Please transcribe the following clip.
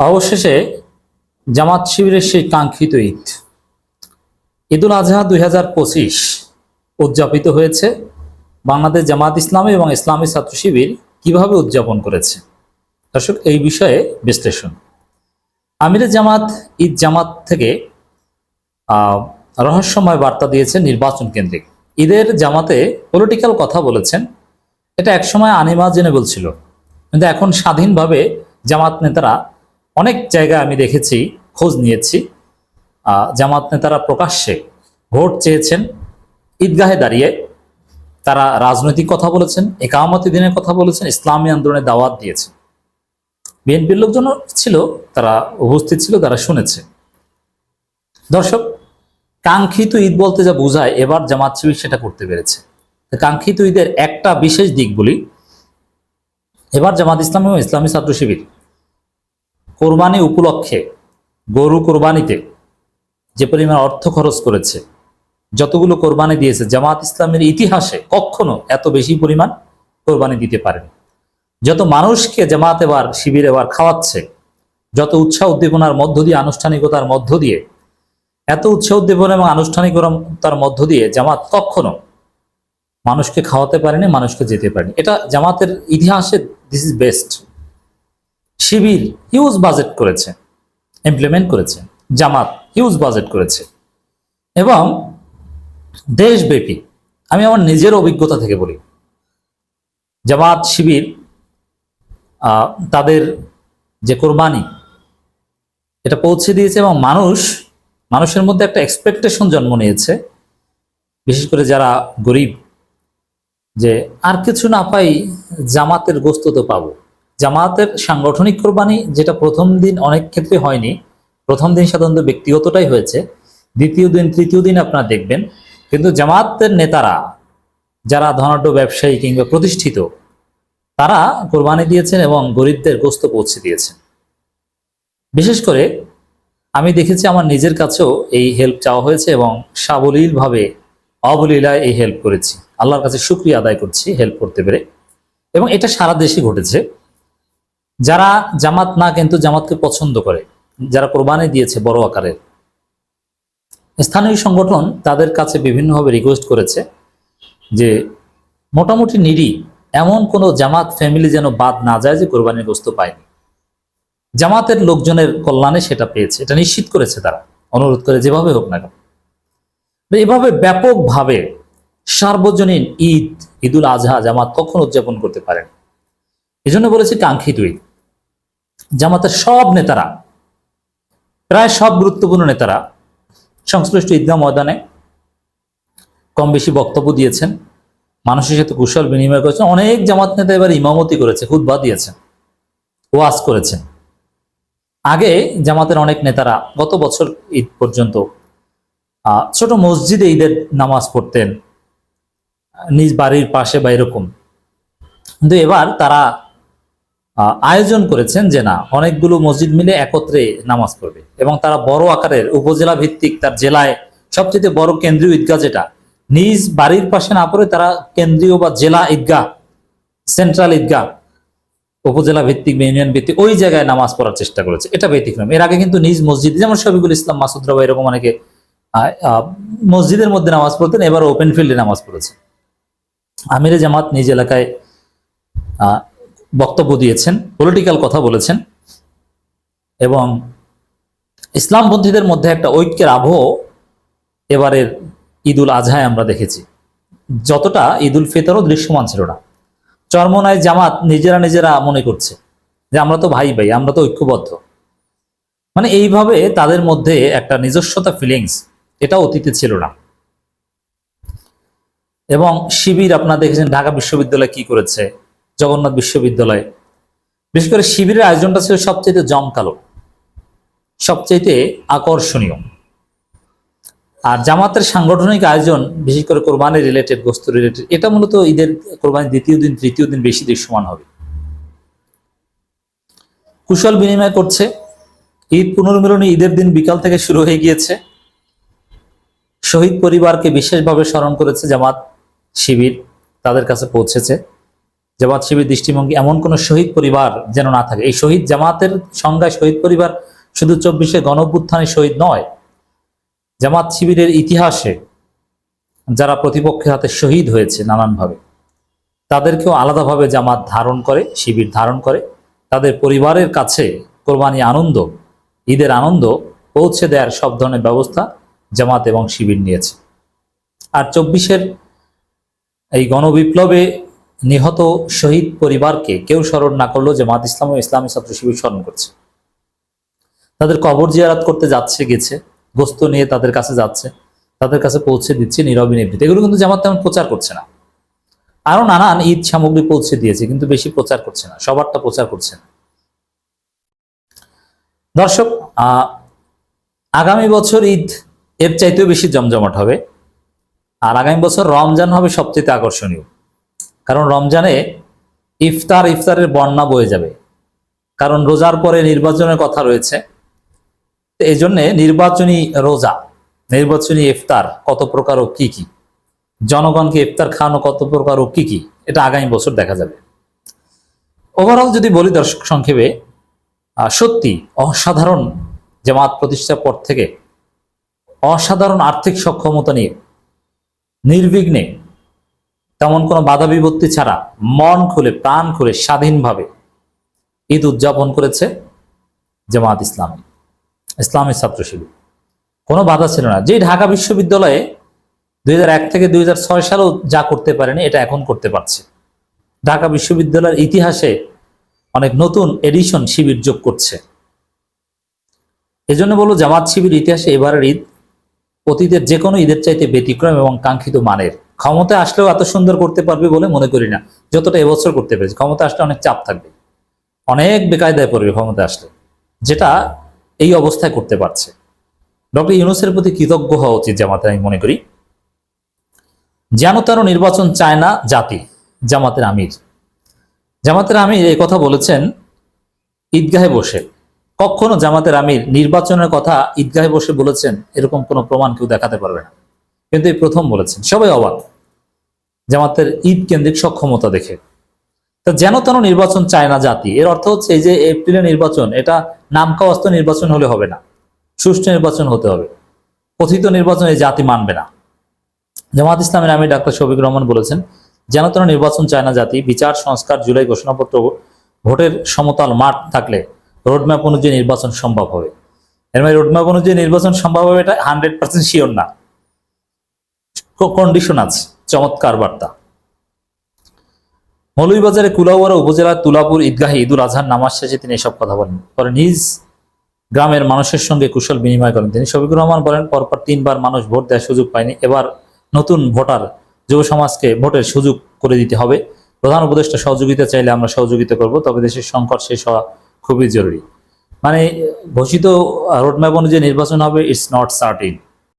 অবশেষে জামাত শিবিরের সেই কাঙ্ক্ষিত ঈদ। ঈদুল আজহা দুই হাজার পঁচিশ উদযাপিত হয়েছে বাংলাদেশ জামাত ইসলামী এবং ইসলামী ছাত্র শিবির কীভাবে উদযাপন করেছে। দর্শক, এই বিষয়ে বিশ্লেষণ। আমিরে জামাত ঈদ জামাত থেকে রহস্যময় বার্তা দিয়েছে নির্বাচন কেন্দ্রিক। ঈদের জামাতে পলিটিক্যাল কথা বলেছেন। এটা একসময় আনিমা আনিমাজিনেবল ছিল। কিন্তু এখন স্বাধীনভাবে জামাত নেতারা অনেক জায়গায় আমি দেখেছি, খোঁজ নিয়েছি। জামাত নেতারা প্রকাশ্যে ভোট চেয়েছেন, ঈদগাহে দাঁড়িয়ে তারা রাজনৈতিক কথা বলেছেন, একামতি দিনের কথা বলেছেন, ইসলামী আন্দোলনের দাওয়াত দিয়েছেন। বিএনপির লোকজন ছিল, তারা উপস্থিত ছিল, তারা শুনেছে। দর্শক, কাঙ্ক্ষিত ঈদ বলতে যা বোঝায়, এবার জামাত শিবির সেটা করতে পেরেছে। কাঙ্ক্ষিত ঈদের একটা বিশেষ দিক বলি, এবার জামাত ইসলামী ও ইসলামী ছাত্র শিবির কোরবানি উপলক্ষে, গরু কোরবানিতে যে পরিমাণ অর্থ খরচ করেছে, যতগুলো কোরবানি দিয়েছে, জামাত ইসলামের ইতিহাসে কখনো এত বেশি পরিমাণ কোরবানি দিতে পারেনি। যত মানুষকে জামাত এবার, শিবির এবার খাওয়াচ্ছে, যত উৎসাহ উদ্দীপনার মধ্য দিয়ে, আনুষ্ঠানিকতার মধ্য দিয়ে, এত উৎসাহ উদ্দীপনা এবং আনুষ্ঠানিকতার মধ্য দিয়ে জামাত কখনো মানুষকে খাওয়াতে পারেনি, মানুষকে যেতে পারেনি। এটা জামাতের ইতিহাসে this is best Shibir huge budget করেছে ইমপ্লিমেন্ট করেছে, জামাত হিউজ বাজেট করেছে এবং দেশব্যাপী, আমি আমার নিজের অভিজ্ঞতা থেকে বলি, জামাত শিবির তাদের যে কোরবানি, এটা পৌঁছে দিয়েছে এবং মানুষ, মানুষের মধ্যে একটা এক্সপেকটেশন জন্ম নিয়েছে, বিশেষ করে যারা গরিব, যে আর কিছু না পাই জামাতের গোস্ত তো পাবো। জামাতের সাংগঠনিক কোরবানি যেটা প্রথম দিন অনেক ক্ষেত্রে হয়নি, প্রথম দিন সাধারণত ব্যক্তিগতটাই হয়েছে, দ্বিতীয় দিন, তৃতীয় দিন আপনারা দেখবেন, কিন্তু জামাতের নেতারা, যারা ধনাঢ্য ব্যবসায়ী কিংবা প্রতিষ্ঠিত, তারা কোরবানি দিয়েছেন এবং গরিবদের গোস্ত পৌঁছে দিয়েছেন। বিশেষ করে আমি দেখেছি আমার নিজের কাছেও এই হেল্প চাওয়া হয়েছে এবং সাবলীলভাবে, অবলীলায় এই হেল্প করেছি। আল্লাহর কাছে শুক্রিয়া আদায় করছি হেল্প করতে পেরে। এবং এটা সারা দেশে ঘটেছে। যারা জামাত না কিন্তু জামাতকে পছন্দ করে, যারা কোরবানি দিয়েছে বড় আকারের। স্থানীয় সংগঠন তাদের কাছে বিভিন্নভাবে রিকোয়েস্ট করেছে যে মোটামুটি নিরি এমন কোনো জামাত ফ্যামিলি যেন বাদ না যায় যে কোরবানির গোস্ত পায়নি। জামাতের লোকজনের কল্যাণে সেটা পেয়েছে, এটা নিশ্চিত করেছে তারা। অনুরোধ করে যেভাবে হোক না কেন। এভাবে ব্যাপকভাবে সার্বজনীন ঈদ, ঈদুল আজহা জামাত কখন উদযাপন করতে পারেন এই জন্য বলেছি কাঙ্ক্ষিত ঈদ। জামাতের সব নেতারা, প্রায় সব গুরুত্বপূর্ণ নেতারা সংশ্লিষ্ট ঈদগাহ ময়দানে কম বেশি বক্তব্য দিয়েছেন। মানুষের সাথে কুশল বিনিময় করেছেন। অনেক জামাত নেতা এবার ইমামতি করেছে খুদ্া দিয়েছেন, ওয়াজ করেছেন। আগে জামাতের অনেক নেতারা গত বছর ঈদ পর্যন্ত ছোট মসজিদে ঈদের নামাজ পড়তেন, নিজ বাড়ির পাশে বা এরকম। কিন্তু এবার তারা আয়োজন করেছেন যে না, অনেকগুলো মসজিদ মিলে একত্রে নামাজ পড়বে। এবং তারা বড় আকারের উপজেলা ভিত্তিক তার জেলায় সবচেয়ে বড় কেন্দ্রীয় ঈদগাহ যেটা, নিজ বাড়ির পাশে না পড়ে তারা কেন্দ্রীয় বা জেলা ঈদগাহ, সেন্ট্রাল ঈদগাহ, উপজেলা ভিত্তিক বা ইউনিয়ন ভিত্তিক ওই জায়গায় নামাজ পড়ার চেষ্টা করেছে। এটা ব্যতিক্রম। এর আগে কিন্তু নিজ মসজিদ, যেমন শফিকুল ইসলাম, মাসুদ রাবা এরকম অনেকে মসজিদের মধ্যে নামাজ পড়তেন, এবার ওপেন ফিল্ডে নামাজ পড়েছে। আমিরে জামাত নিজ এলাকায় বক্তব্য দিয়েছেন পলিটিক্যাল কথা বলেছেন এবং ইসলামপন্থীদের মধ্যে একটা ঐক্যের আবহ এবারের ঈদুল আজহায় আমরা দেখেছি। যতটা ঈদুল ফিতরও দৃশ্যমান ছিল না। চরমনায় জামাত নিজেরা নিজেরা মনে করছে যে আমরা তো ভাই ভাই, আমরা তো ঐক্যবদ্ধ। মানে এইভাবে তাদের মধ্যে একটা নিজস্বতা ফিলিংস এটা অতীতে ছিল না। এবং শিবির আপনারা দেখেছেন ঢাকা বিশ্ববিদ্যালয় কি করেছে জগন্নাথ বিশ্ববিদ্যালয়। বিশেষ করে শিবিরের আয়োজনটা ছিল সবচেয়ে জমকালো সবচেয়ে আকর্ষণীয়। আর জামাতের সাংগঠনিক আয়োজন, বিশেষ করে কোরবানি রিলেটেড গোস্ত রিলেটেড এটা মূলত ঈদের কোরবানির দ্বিতীয় দিন, তৃতীয় দিন বেশি দৃশ্যমান হবে। কুশল বিনিময় করছে। ঈদ পুনর্মিলনী ঈদের দিন বিকাল থেকে শুরু হয়ে গিয়েছে। শহীদ পরিবারকে বিশেষভাবে স্মরণ করেছে জামাত শিবির, তাদের কাছে পৌঁছেছে। জামাত শিবির দৃষ্টিভঙ্গি এমন কোনো শহীদ পরিবার যেন না থাকে। এই শহীদ জামাতের সংজ্ঞায় শহীদ পরিবার শুধু চব্বিশে গণঅভ্যুত্থানের শহীদ নয়, জামাত শিবিরের ইতিহাসে যারা প্রতিপক্ষের হাতে শহীদ হয়েছে নানানভাবে, তাদেরকেও আলাদাভাবে জামাত ধারণ করে, শিবির ধারণ করে। তাদের পরিবারের কাছে কোরবানি আনন্দ, ঈদের আনন্দ পৌঁছে দেওয়ার সব ধরনের ব্যবস্থা জামাত এবং শিবির নিয়েছে। আর চব্বিশের এই গণবিপ্লবে নিহত শহীদ পরিবারকে কেউ স্মরণ না করলেও জামাত ইসলাম ও ইসলামী ছাত্র শিবির স্মরণ করছে। তাদের কবর জিয়ারাত করতে যাচ্ছে, গেছে, গোস্ত নিয়ে তাদের কাছে যাচ্ছে, তাদের কাছে পৌঁছে দিচ্ছে নীরবে নিবৃত্তি এগুলো কিন্তু জামাত তেমন প্রচার করছে না। আরও নানান ঈদ সামগ্রী পৌঁছে দিয়েছে, কিন্তু বেশি প্রচার করছে না, সবারটা প্রচার করছে না। দর্শক আগামী বছর ঈদ এর চাইতেও বেশি জমজমাট হবে, আর আগামী বছর রমজান হবে সবচেয়ে আকর্ষণীয়। কারণ রমজানে ইফতার ইফতারের বন্যা বয়ে যাবে। কারণ রোজার পরে নির্বাচনের কথা রয়েছে। এই জন্যে নির্বাচনী রোজা, নির্বাচনী ইফতার কত প্রকার ও কি কি? জনগণকে ইফতার খাওয়ানো কত প্রকার ও কি কি? এটা আগামী বছর দেখা যাবে। ওভারঅল যদি বলি দর্শক সংক্ষেপে সত্যি অসাধারণ জামাত প্রতিষ্ঠার পর থেকে অসাধারণ আর্থিক সক্ষমতা নিয়ে, নির্বিঘ্নে তেমন কোনো বাধা বিপত্তি ছাড়া মন খুলে, প্রাণ খুলে স্বাধীনভাবে ঈদ উদযাপন করেছে জামাত ইসলামী। ইসলামী ছাত্র শিবির কোনো বাধা ছিল না। যে ঢাকা বিশ্ববিদ্যালয়ে দুই এক থেকে দুই হাজার ছয় সালেও যা করতে পারেনি, এটা এখন করতে পারছে। ঢাকা বিশ্ববিদ্যালয়ের ইতিহাসে অনেক নতুন এডিশন শিবির যোগ করছে। এজন্য বলব, জামাত শিবির ইতিহাসে এবারের ঈদ অতীতের যে কোনো ঈদের চাইতে ব্যতিক্রম এবং কাঙ্ক্ষিত মানের ক্ষমতায় আসলেও এত সুন্দর করতে পারবে বলে মনে করি না, যতটা এবছর করতে পেরেছে। ক্ষমতা আসলে অনেক চাপ থাকবে। অনেক বেকায়দায় পড়বে ক্ষমতা আসলে, যেটা এই অবস্থায় করতে পারছে। ডক্টর ইউনুসের প্রতি কৃতজ্ঞ হওয়া উচিত জামাতে আমি মনে করি। যেন তেন নির্বাচন চায় না জাতি, জামাতের আমির। জামাতের আমির এই কথা বলেছেন ঈদগাহে বসে। কখনো জামাতের আমির নির্বাচনের কথা ঈদগাহে বসে বলেছেন, এরকম কোনো প্রমাণ কেউ দেখাতে পারবে না। কিন্তু এই প্রথম বলেছেন, সবাই অবাক। জামাতের ঈদ কেন্দ্রিক সক্ষমতা দেখে। তা যেন তেন নির্বাচন চায় না জাতি। এর অর্থ হচ্ছে এই যে এপ্রিলে নির্বাচন, এটা নামকাওয়াস্ত নির্বাচন হলে হবে না। সুষ্ঠু নির্বাচন হতে হবে। কথিত নির্বাচন এই জাতি মানবে না। জামাত ইসলামের আমি ডাক্তার শফিক রহমান বলেছেন, যেন তেন নির্বাচন চায় না জাতি, বিচার, সংস্কার, জুলাই ঘোষণাপত্র, ভোটের সমতল মাঠ থাকলে রোডম্যাপ অনুযায়ী নির্বাচন সম্ভব হবে। এর মানে রোডম্যাপ অনুযায়ী নির্বাচন সম্ভব হবে এটা হান্ড্রেড পার্সেন্ট শিওর না। কন্ডিশন আছে। চমৎকার বার্তা। মৌলভীবাজারে কুলাউড়া উপজেলার তুলাপুর ঈদগাহে ঈদুল আজহার নামাজ শেষে তিনি এসব কথা বলেন। পরে নিজ গ্রামের মানুষের সঙ্গে কুশল বিনিময় করেন। তিনি শফিকুর রহমান বলেন, পরপর তিনবার মানুষ ভোট দেওয়ার সুযোগ পায়নি। এবার নতুন ভোটার যুব সমাজকে ভোটের সুযোগ করে দিতে হবে। প্রধান উপদেষ্টা সহযোগিতা চাইলে আমরা সহযোগিতা করব, তবে দেশের সংকট শেষ হওয়া খুবই জরুরি। মানে ঘোষিত রোডম্যাপ অনুযায়ী নির্বাচন হবে ইটস নট সার্টিন